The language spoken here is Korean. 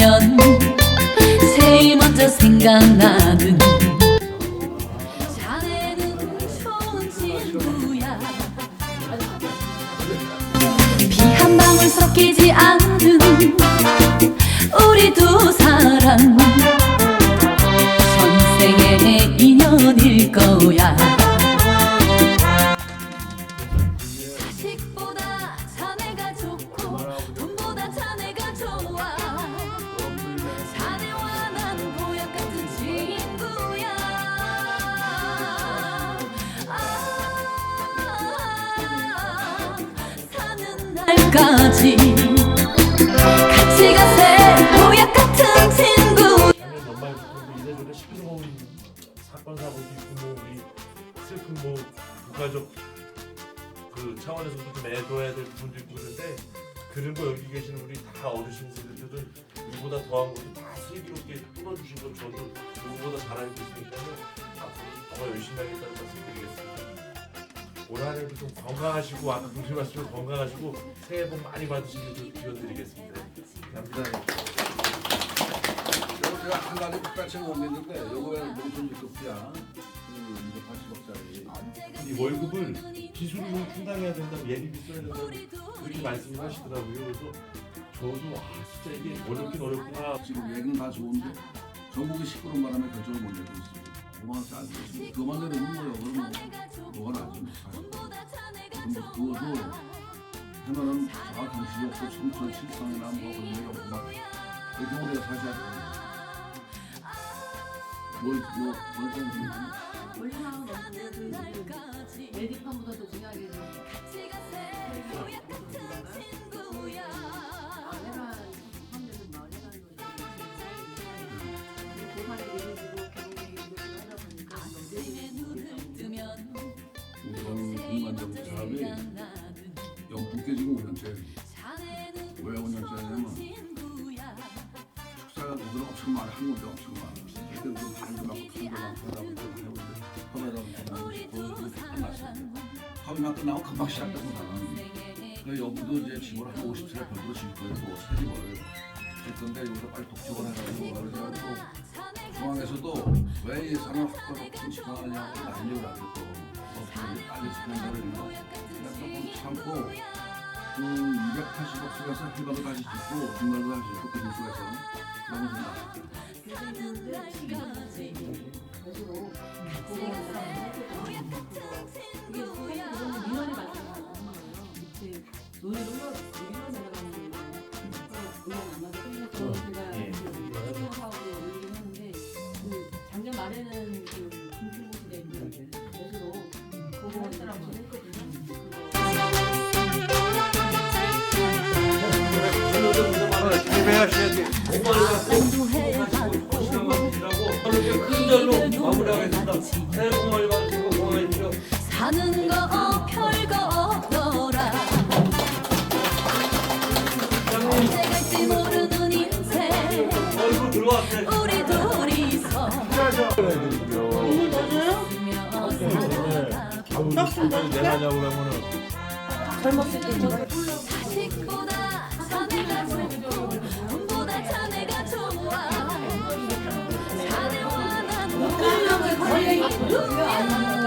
들으면 제일 먼저 생각나는 자네는 좋은 친구야. 피한 방울 섞이지 않는 우리 두 사람 사건 사고도 있고 뭐 우리 슬픈 뭐 국가적 그 차원에서도 좀 애도해야 될 부분도 있고 그런데 들은 거 여기 계신 우리 다 어르신들들은 이보다 더한 것도 다 슬기롭게 뚫어주신 건 저도 누구보다 잘 알고 있으니까 앞으로 더 열심히 하겠다는 말씀 드리겠습니다. 올 한해도 좀 건강하시고 아까 말씀을 건강하시고 새해 복 많이 받으시길 기원드리겠습니다. 감사합니다. 제가 한 가지 똑같이 못 믿는데 요거는 농촌 유튜브야. 그 이제 80억짜리. 이 월급을 기술을 충당해야 된다고 예비비 써야 된다고 그렇게 말씀을 하시더라고요. 그래서 저도 아 진짜 이게 어렵긴 어렵구나. 지금 얘기는 다 좋은데 전국의 시끄러운 바람에 결정을 못 내고 있습니다. 5만 원씩 안 되겠습니다. 그만 내리면 뭐요. 그럼 뭐, 뭐가 사실 그럼 뭐 그것도 하면은 아 정신이 없고 청천 실성이나 뭐 그런 얘기가 없고 막 그렇게 우리가 사셔 야 돼요 뭐, 뭐, 뭘 좀, 올리나온 그 메디팜보다도 중요하게 좀 내가 마을에 가는 거지. 고산에 이루어지고 경험에 이루어지고 하다 보니까 우선 공간적 사업이 영국계 지금 5년째. 왜 5년째냐면 축사가 우리는 엄청 많아 한국도 엄청 많아 그때 우리 반도 많고 편도 많고 하다 보니까 많이 오는데 컵에다 보여주고 끝났습니다 컵이만 끝나고 금방 시작됩니다 그 여부도 이제 집을 한 50세를 별도로 질 거예요. 또 새 집을 질 건데 여기서 빨리 독촉을 해가지고 그래서 또 중앙에서도 왜 예산을 확보하고 집행하느냐고 난리를 어떻게 빨리 집행하려고. 그냥 조금 참고 그 280억 수에서 해박을 다시 짓고 중간을 다시 짓고 그 뉴스에서 그러면 된다. 그랬는데 지금 거기로 그거 이게 그거는 민원 이 많잖아요. 밑에 논의를 민원 내려가는 게 의원 아마도 끝났고 제가 사업을 올리긴 했는데 그 작년 말에는 그 금수고시대 것으로 그거 했더라고요. 사는 거 별거 없더라 언제 갈지 모르는 인생 우리 둘이서 자식보다 자네가 没